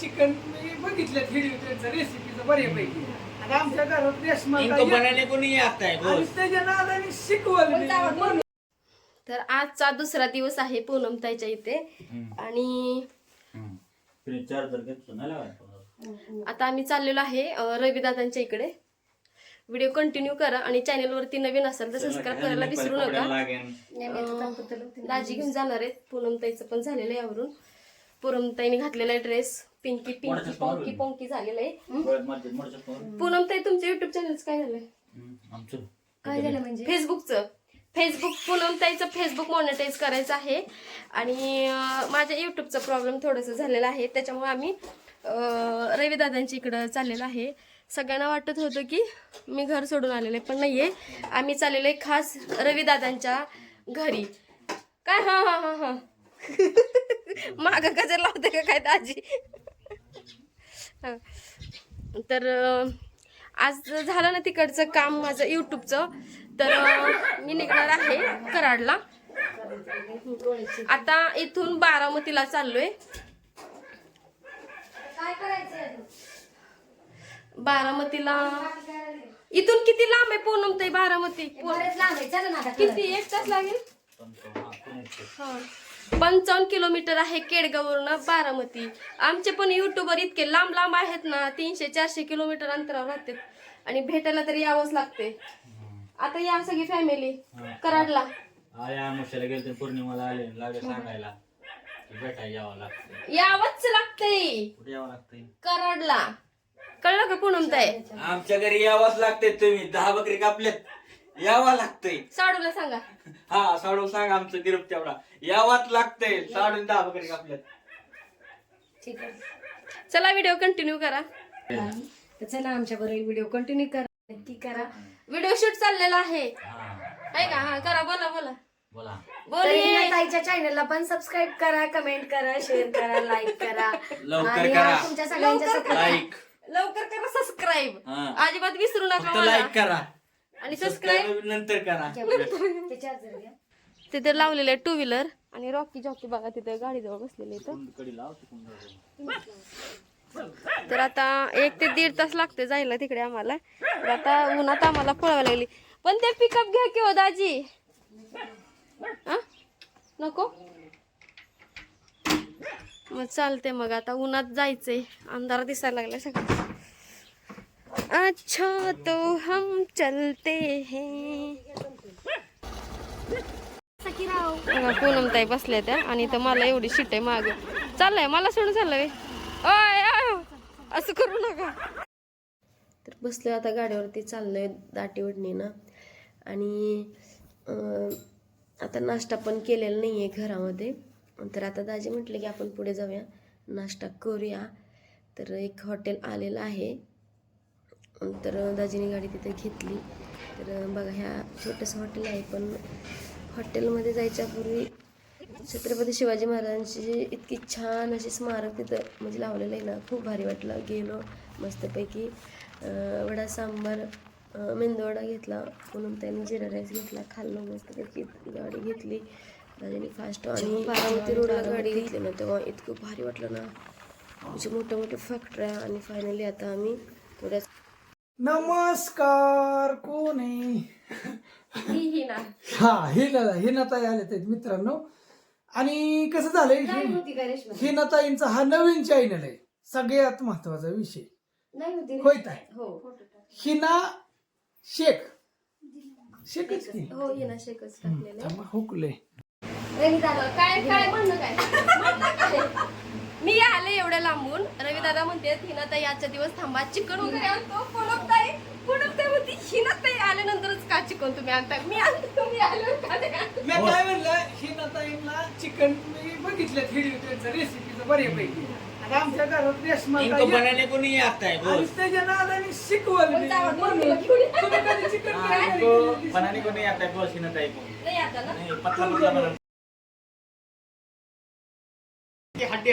Chicken मी बघितलं video त्यांचा रेसिपीचं बऱ्यापैकी. आणि आमच्या घरात रेशमा इनको ताई बनाने को नहीं आता है आणि बस त्याच्या नादाने शिकवलं मी. म्हणून तर आजचा दुसरा दिवस आहे पूनमताईच्या इथे. आणि चार्जर घेतलं ना लावायचं. आता आम्ही चाललेलो आहे अं, रविदादांच्या इकडे. व्हिडिओ कंटिन्यू करा आणि चॅनलवरती नवीन असेल तर सबस्क्राईब करायला विसरू नका. लागेल. अं, दाजी घेऊन जाणार आहेत. पूनमताईचं पण झालेलं आहे यावरून पूनमताईने घातलेला आहे ड्रेस पिंकी पिंकी पोंकी पोंकी झालेलं आहे. चष्मा. पूनमताई तुमच्या युट्यूब चॅनलचं काय झालंय? आमचं. काय झालं म्हणजे? फेसबुकचं फेसबुक पूनमताईचं फेसबुक मॉनिटाईज करायचं आहे. आणि माझ्या युट्यूबचा प्रॉब्लेम थोडंसं झालेला आहे. त्याच्यामुळे आम्ही रविदादांच्या इकडं चाललेलो आहे. सगळ्यांना वाटत होतं की मी घर सोडून आलेले पण नाहीये. आम्ही चाललेलो आहे खास रविदादांच्या घरी. काय? हा हा हा हा. माग गजर लावते का काय दाजी. तर आज झालं ना तिकडचं काम माझं युट्यूबचं तर मी निघणार आहे कराडला. आता इथून बारामतीला चाललोय. काय करायचं बारामतीला. इथून किती लांब आहे पूनम ताई बारामती? बरेच लांब आहे. चला ना आता किती? एक तास लागेल? हा. पंचावन्न किलोमीटर आहे केडगाववरून बारामती. आमचे पण युट्यूबर इतके लांब लांब आहेत ना तीनशे चारशे किलोमीटर अंतरावर राहतात. आणि भेटायला तरी यावंच लागते. आता या सगळी फॅमिली कराडला. आले आमुष्याला गेले पौर्णिमाला आले लागे सांगायला. की भेटायला यावं लागतं यावंच लागतंय. कुठे यावं लागतंय? कराडला. कळलं का पूनम ताई आमच्या घरी यावंच लागते तुम्ही. दहा बकरी कापल्यात. यावं लागतंय. साडूला सांगा. हा साडू सांग आमचं गिरप तेवढा. यावाच लागतंय. साडून दहा बकरी कापल्यात. ठीक आहे. चला व्हिडिओ कंटिन्यू करा. तर चला आमच्या बरोबर व्हिडिओ कंटिन्यू करा. नक्की करा. व्हिडिओ शूट चाललेला आहे. हा. आहे का? हा करा बोला बोला. बोला. तर हिना बोल ताईच्या चॅनलला पण सबस्क्राईब करा कमेंट करा शेअर करा लाईक करा. लवकर आणि करा. तुमच्या सगळ्यांच्या लवकर support- लाईक लवकर करा सबस्क्राईब हा. अजिबात विसरू नका फक्त मला. लाईक करा. आणि सबस्क्राईब नंतर करा. तिथे लावलेले टू व्हीलर आणि रॉकी जॉकी बघा तिथे गाडीजवळ बसलेले इथं. तर आता एक ते दीड तास लागते जायला तिकडे आम्हाला. तर आता उन्हात आम्हाला पळावं लागली. पण ते पिकअप घ्या की हो दाजी. हा? नको? मग चालते मग आता उन्हात जायचंय. अंधार दिसायला लागलाय सगळं. अच्छा तो हम चलते हैं। पूनम ताई बसल्या त्या आणि तर मला एवढी शिट आहे माग. चाललंय मला सोडून चाललंय. ओय, असं करू नका. तर बसलोय आता गाडीवरती चाललोय ना आणि आता नाश्ता पण केलेला नाही आहे घरामध्ये. तर आता दाजी म्हटलं की आपण पुढे जाऊया. नाश्ता करूया. तर एक हॉटेल आलेलं आहे. तर दाजीने गाडी तिथे घेतली. तर बघा ह्या छोटंसं हॉटेल आहे पण हॉटेलमध्ये जायच्या पूर्वी छत्रपती शिवाजी महाराजांची इतकी छान अशी स्मारक तिथं म्हणजे लावलेलं आहे ना खूप भारी वाटलं. गेलो मस्तपैकी वडा सांबार मेंदूवडा घेतला म्हणून त्याने जिरा राईस घेतला खाल्लं मस्तपैकी गाडी घेतली. दादाने फास्ट आणि बारामती रोडला गाडी घेतली. ना तेव्हा इतकं भारी वाटलं ना. म्हणजे मोठ्या मोठ्या फॅक्टऱ्या आणि फायनली आता आम्ही थोड्याच नमस्कार कोण? आहे ही ही हा हिना हिनाताई आले आहेत मित्रांनो. आणि कसं झालंय काय होती का रेश्मा? हिनाताईंचा हा नवीन चॅनल आहे. सगळ्यात महत्त्वाचा विषय. नाही होती होय ताई हो. हिना शेख. शेखच की? हो ना शेकच टाकलेलं आहे. थांबा, हुकले. काय काय म्हणणं काय म्हणणं काय? मी आले एवढ्या लांबून. रवी दादा म्हणते हिनाताई आजच्या दिवस थांबा चिकन वगैरे आणतो. पुणमताई पुणमताई म्हणते हिनाताई आल्यानंतरच का चिकन तुम्ही आणताय मी आणतो तुम्ही आल्यावर का आणत? मी काय म्हणलं हिनाताईंना चिकन मी बघितलं व्हिडिओ त्यांचा रेसिपीचं बऱ्यापैकी. आणि आमच्या घरात रेशमा इनको ताई बनाने को नहीं आता आणि बस त्याच्या नादाने शिकवलं मी. जावं, म्हणून. घेऊन या. तुम्ही कधी चिकन काय इनको बनाने को नहीं. आता बस हिना ताई को नाही आता ना? नहीं पतला पतला बना हड्डी